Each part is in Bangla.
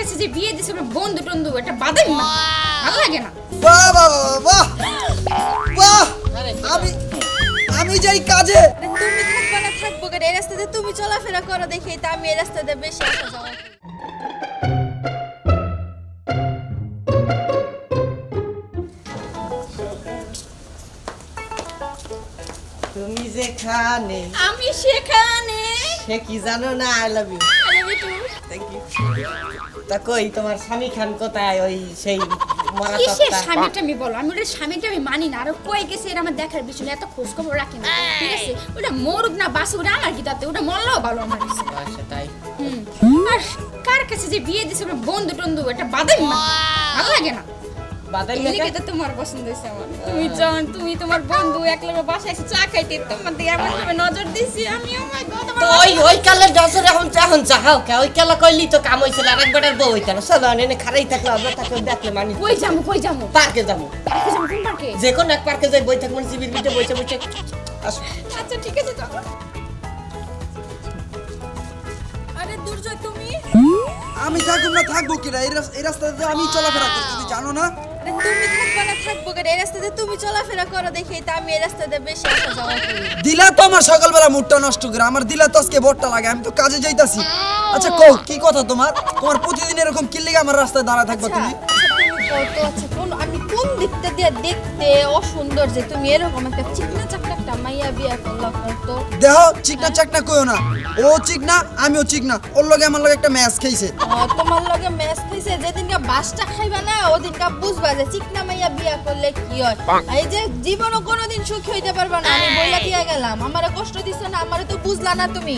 কাছে যে বিয়ে দিছে ওর বন্ধু টন্ধু এটা বাদাই মা ভালো লাগে না। বাহ বাহ বাহ, বাহ বাহ। আমি আমি যাই কাজে। তুমি থাকবে না থাকব কেন? এই রাস্তাতে তুমি চলাফেরা করো দেখি তা আমি এই রাস্তাতে বেশি আসা যাওয়া তুমি যেখানে আমি সেখানে সে কি জানো না? I love you thank you তা কই তোমার স্বামী খান কোথায়? ওই সেই মরা কিসের তক্তা? স্বামীটা আমি বলো? আমি ওটা স্বামীটা আমি মানি না। আর ও কই গেছে এটা আমার দেখার বিষয় না, এত খোঁজ খবর রাখি না। ঠিক আছে? ওটা মরুক না বাসুক ওটা আমার কি তাতে ওটা মরলেও ভালো আমার কাছে। আচ্ছা তাই। হুম। আর কার কাছে যে বিয়ে দিছে? ওর বন্ধু টন্ধু এটা বাদাই মা ভালো লাগে না। বাদাই এই লেখা লিগে তো তোমার পছন্দ হয়েছে আমার। তুমি জান তুমি তোমার বন্ধু একলগে বাসায় এসে চা খাইতে তোমার দিকে এমন ভাবে নজর দিছি আমি ও মাই গড তো ওই ওই কালে ডসর এখন এখন চাহাও কে। ওই কালে কইলি তো কাম হইছিল আর একবারের বউ হইতাল চলো এনে খারাই থাকলে আমরা তাকে দেখলে মানি। কই যামু কই যামু? পার্কে যাব কই যামু কোন পার্কে? যে কোন এক পার্কে যাই বই থাকব জিবির বইছে আসো। আচ্ছা ঠিক আছে চলো আরে দুর্জয় তুমি? আমি থাকুম না থাকব কিনা এই রাস্তাতে আমি চলাফেরা করি তুমি জানো না? তুমি থাকবা না থাকব কেন? এই রাস্তাতে তুমি চলাফেরা করো দেখি তা আমি এই রাস্তাতে বেশি আসা যাওয়া করি। দিলা তো আমার সকালবেলা মুডটা নষ্ট করে আমার দিলা তো আজকে বটটা লাগে আমি তো কাজে যাইতাছি। আচ্ছা কও কি কথা তোমার? তোমার প্রতিদিন এরকম কিল্লিগা আমার রাস্তায় দাঁড়া থাকবা আচ্ছা, তুমি? তুমি কত আচ্ছা কোন কোন দিকটা দিয়ে দেখতে অসুন্দর যে তুমি এরকম একটা চিকনা চাকনা একটা মাইয়া বিয়া করলা তো। দেহ চিকনা চাকনা কইও না। ও চিকনা আমিও চিকনা। ওর লগে আমার লগে একটা ম্যাচ খেয়েছে তোমার লগে ম্যাচ খাইছে যেদিনকা বাসটা খাইবা না ওদিনকা বুঝবা যে চিকনা মাইয়া বিয়া করলে কি হয়। এই যে জীবনও কোনোদিন সুখী হইতে পারবা না আমি বইলা দিয়া গেলাম। আমারে কষ্ট দিছ না আমারে তো বুঝলা না তুমি।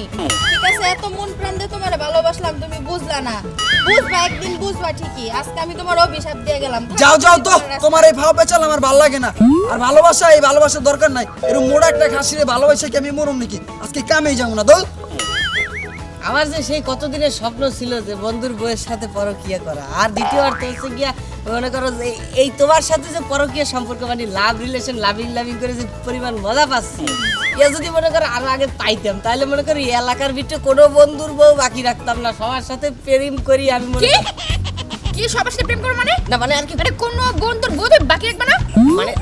ঠিক আছে এত মন প্রাণ দিয়ে তোমারে ভালোবাসলাম তুমি বুঝলা না। বুঝবা একদিন বুঝবা ঠিকই। আজকে আমি তোমার অভিশাপ দিয়ে গেলাম। যাও যাও তো তোমার এই ভাও পেঁচাল আমার ভালো লাগে না। আর ভালোবাসা এই ভালোবাসার দরকার নাই। এরকম মোড়া একটা খাসিরে ভালোবাসা কি আমি মরম নাকি? আজকে কামেই যাব না দোল। আমার যে সেই কতদিনের স্বপ্ন ছিল যে বন্ধুর বউয়ের সাথে পরকিয়া করা। আর দ্বিতীয় অর্থ হচ্ছে গিয়া মনে করো যে এই- তোমার সাথে যে পরকিয়া সম্পর্ক মানে লাভ রিলেশন লাভিং লাভিং করে যে পরিমাণ মজা পাচ্ছি এ যদি মনে করো আরও আগে পাইতাম তাহলে মনে করো এলাকার ভিতরে কোনো বন্ধুর বউ বাকি রাখতাম না। সবার সাথে প্রেম করি আমি মনে কি সবার সাথে প্রেম করো মানে? না মানে আর কি আরে কোন বন্ধুর বোধ বাকি রাখবে না? মানে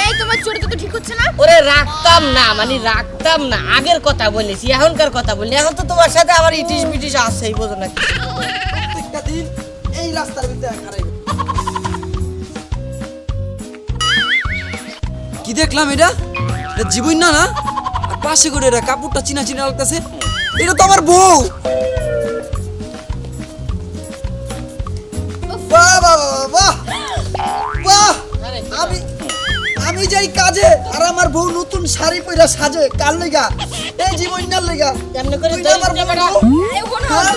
এই তোমার চরিত্র তো ঠিক হচ্ছে না? ওরে রাখতাম না মানে রাখতাম না। আগের কথা বলেছি এখনকার কথা বলি। এখন তো তোমার সাথে আমার ইটিস বিটিস আছেই বোঝো না প্রত্যেকটা দিন এই রাস্তার ভিতরে খারাই কি দেখলাম এটা? এটা জীবন না না? পাশে করে এটা কাপড়টা চিনা চিনা লাগতেছে। এটা তো আমার বউ! বাহ বাহ বাহ, বাহ। বাহ আমি আমি যাই কাজে আর আমার বউ নতুন শাড়ি পরে সাজে কার লেগা এই জীবন নার লেগা কেমনে করে তুই আমার হ্যাঁ?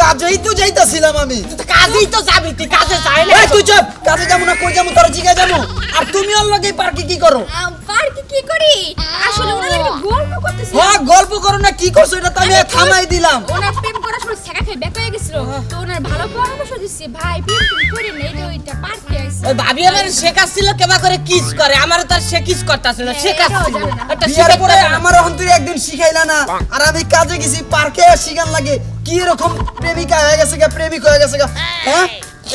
কাজেই তো যাইতাছিলাম আমি। কাজেই তো যাবি তুই কাজে যাই না তুই চুপ। কাজে যাব না কই যাব তোরা জিগা যাব। আর তুমি ওর লগে পার্কে কি করো? পার্কে কি করি? আসলে ওনার গল্প করতেছি। হ্যাঁ গল্প করো না কি করছ এটা তো আমি থামাই দিলাম। ওনার তো ওনার ভালো পরামর্শ দিচ্ছে। ভাই প্রেম তুমি করি না ওইটা পার্কে আইছে ওই ভাবি আমার শেখাচ্ছিল কেবা করে কিস করে আমার তো আর সে কিস করতেছিল না হ্যাঁ, শেখাচ্ছিল এটাও জানে না। একটা বিয়ার পরে আমার এখন তুই একদিন শিখাইলা না আর আমি কাজে গেছি পার্কে শিখান লাগে কি এরকম প্রেমিকা হয়ে গেছে গা প্রেমিক হয়ে গেছে গা হ্যাঁ?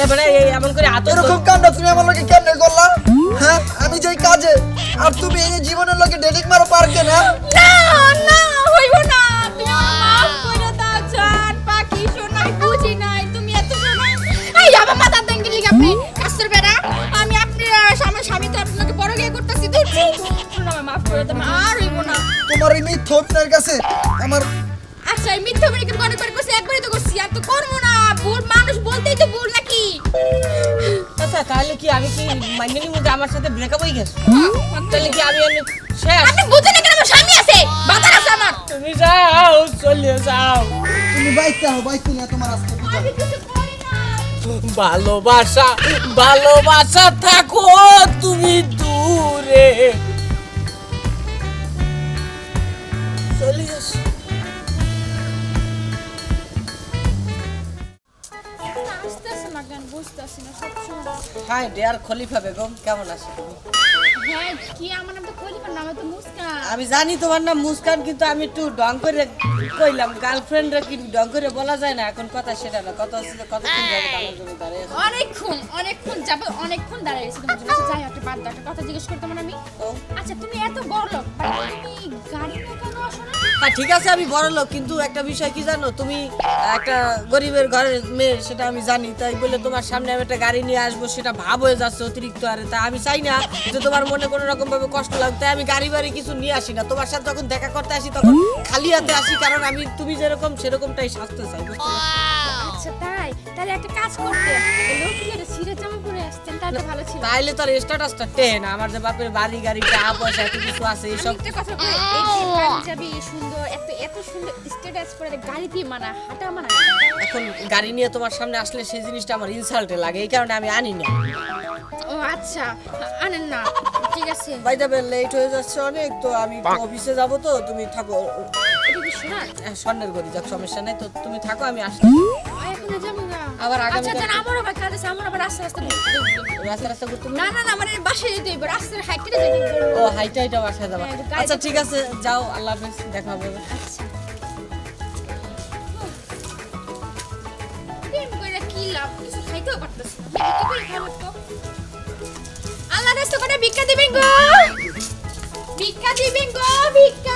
এবারে এই এমন করে আতর এরকম কাণ্ড তুমি আমার লগে কেমনে করলা? হ্যাঁ আমি যাই কাজে আর তুমি এই জীবনের লগে ডেটিং মারো পার্কে না? না না হইব না। তুমি মাফ করে দাও জান মাফ করে দাও আর হইব না। তোমার এই মিথ্যা অভিনয়ের কাছে আমার আচ্ছা এই মিথ্যা মনে করছি? একবারই তো করছি আর তো করব না। ভুল মানুষ বলতেই তো ভুল নাকি? আচ্ছা তাহলে কি আমি কি মাইনে নিব যে আমার সাথে ব্রেকআপ হয়ে গেছে? তাহলে কি আমি শেষ? আপনি না কেন আমার স্বামী আছে? আছে আমার। তুমি যাও চলে যাও। তুমি বাইতে হো বাইতে নিয়ে তোমার আজকে আমি কিছু করি না ভালোবাসা ভালোবাসা থাকো কেন ডিয়ার খলিফা বেগম কেমন আছো তুমি? হ্যাঁ কি আমার নাম তো খলিফার নাম? তো মুস্কান। আমি জানি তোমার নাম মুস্কান কিন্তু আমি একটু ডং করে কইলাম গার্লফ্রেন্ডরা কি ডং করে বলা যায় না? এখন কথা সেটা না কথা হচ্ছে আমার জন্য দাঁড়িয়ে? অনেকক্ষণ অনেকক্ষণ যাব অনেকক্ষণ দাঁড়িয়ে রয়েছে তোমার জন্য। আচ্ছা, যাই একটা বাদ দাও, একটা কথা জিজ্ঞেস করতাম আমি? ও। আচ্ছা তুমি এত বড় লোক তুমি নিয়ে কেন ঠিক আছে, আমি বড় লোক, কিন্তু একটা বিষয় কি জানো? তুমি একটা গরিবের ঘরের মেয়ে, সেটা আমি জানি, তাই বলে তোমার সামনে আমি একটা গাড়ি নিয়ে আসব, সেটা ভাব হয়ে যাচ্ছে অতিরিক্ত আরে তা আমি চাই না যে তোমার মনে কোনো রকম ভাবে কষ্ট লাগবে তাই আমি গাড়ি বাড়ি কিছু নিয়ে আসি না। তোমার সাথে যখন দেখা করতে আসি, তখন খালি হাতে আসি, কারণ আমি, তুমি যেরকম, সেরকমটাই সাজতে চাই, বুঝতে? আচ্ছা তাই? তাহলে একটা কাজ করতে। লোকের সিরে জামা পরে আসতেন তাহলে ভালো ছিল। তাইলে তোর স্ট্যাটাসটা টেন। আমার যে বাপের বাড়ি গাড়ি টাকা পয়সা এত কিছু আছে এইসব একটা কথা বলি এই যে পাঞ্জাবি সুন্দর এত এত সুন্দর স্ট্যাটাস করে গাড়ি দিয়ে মানা হাঁটা মানা। এখন গাড়ি নিয়ে তোমার সামনে আসলে সেই জিনিসটা আমার ইনসাল্টে লাগে এই কারণে আমি আনি না। ও আচ্ছা আনেন না ঠিক আছে। বাই দ্য লেট হয়ে যাচ্ছে অনেক তো আমি অফিসে যাব তো তুমি থাকো স্বর্ণের গড়ি যাক সমস্যা নাই। তো তুমি থাকো আমি আসছি। এখন যাব না। আবার আগামীকাল- আচ্ছা জান আমার আবার কাজ আমার আবার রাস্তা রাস্তা ঘুরতে রাস্তা রাস্তা করতে না না না বাসায় যেতে হইব রাস্তার হাইটে যেতে ও হাইটা হাইটা বাসায় যাবা। আচ্ছা ঠিক আছে যাও আল্লাহ হাফেজ দেখা হবে। আচ্ছা। আল্লাহ রাস্তা করে ভিক্ষা দিবেন গো। ভিক্ষা দিবেন গো ভিক্ষা।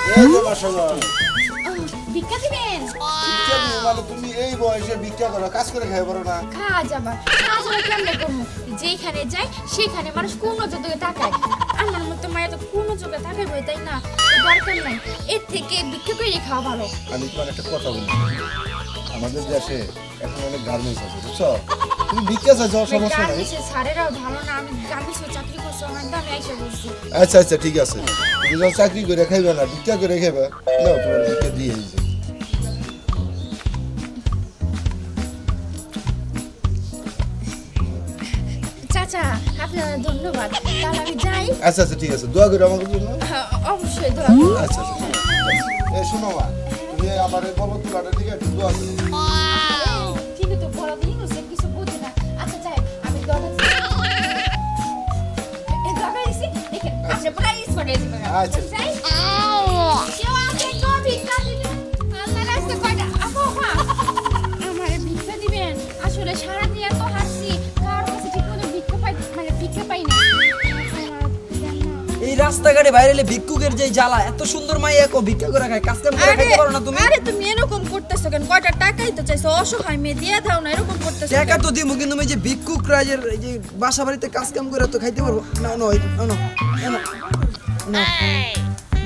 ভিক্ষা দিবেন? ভিক্ষা দিও মানে তুমি এই বয়সে ভিক্ষা করো কাজ করে খাই পারো না। কাজ আবার কাজ আবার কেমনে করব? যেখানে যাই সেখানে মানুষ কোন যোগে তাকায়। আমার মতো মায়ের তো কোন যোগে তাকাইবে তাই না? দরকার নাই এর থেকে ভিক্ষা করে খাওয়া ভালো। আমি তোমার একটা কথা বলি। আমাদের দেশে এখন অনেক গার্মেন্টস আছে বুঝছ? তুমি ভিক্ষা চাইছো সমস্যা নাই। স্যারেরাও ভালো না আমি গার্মেন্টসে চাকরি করছি আমার দামে আইসা আচ্ছা আচ্ছা ঠিক আছে। যখন চাকরি করে খাইবে না ভিক্ষা করে খাইবে তোমার ভিক্ষা দিয়ে দিয়েছে চাচা আপনার ধন্যবাদ। তাহলে আমি যাই। আচ্ছা আচ্ছা ঠিক আছে দোয়া করে আমাকে জন্য। হ্যাঁ, অবশ্যই দোয়া আচ্ছা আচ্ছা ঠিক শোনো মা তুমি আমার এই বলো তুলাটার দিকে একটু দোয়া করো। কিন্তু তো বড় দিন হচ্ছে এই রাস্তাঘাটে বাইরে ভিক্ষুকের যে জ্বালা এত সুন্দর মাইয়া কো ভিক্ষা করে খায় কাজ কাম করে খাইতে পারো না তুমি? আরে তুমি এরকম করতেছো কেন? কয়টা টাকাই তো চাইছো অসহায় মেয়ে দিয়ে দাও না এরকম করতেছো টাকা? তো দিমু কিন্তু আমি যে ভিক্ষুক রাজের এই যে বাসা বাড়িতে কাজ কাম করে তো খাইতে পারব। না না না, না, না।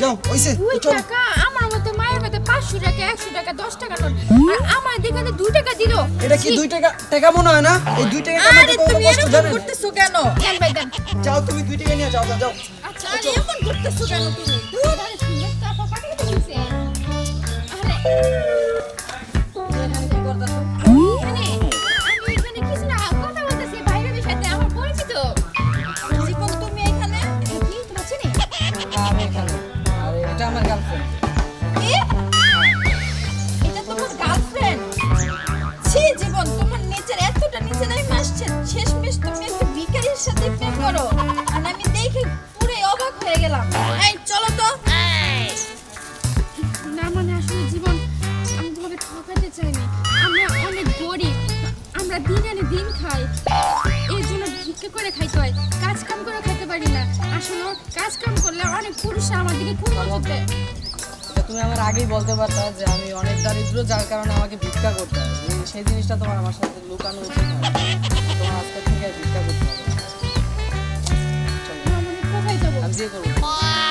যাও ওইসে দুই টাকা আমার মতো মায়ের মতো পাঁচশো টাকা একশো টাকা দশ টাকা নোট আর আমার দেখাতে দুই টাকা দিল। এটা কি দুই টাকা টাকা মনে হয় না? এই দুই টাকা কামাইতে কত কষ্ট জানেন করতেছো কেন? দেন ভাই দেন। যাও তুমি দুই টাকা নিয়ে যাও যাও, আচ্ছা এমন করতেছো কেন তুমি? আরে। করে খাইতে হয়। কাজ কাম করে খাইতে পারি না। আসলে কাজ কাম করলে অনেক পুরুষ আমার দিকে দেয় তুমি আমার আগেই বলতে পারতা যে আমি অনেক দারিদ্র যার কারণে আমাকে ভিক্ষা করতে হয়। সেই জিনিসটা তোমার আমার সাথে লুকানো উচিত না তোমার আজকে থেকে ভিক্ষা করতে হবে আমি বিয়ে করব।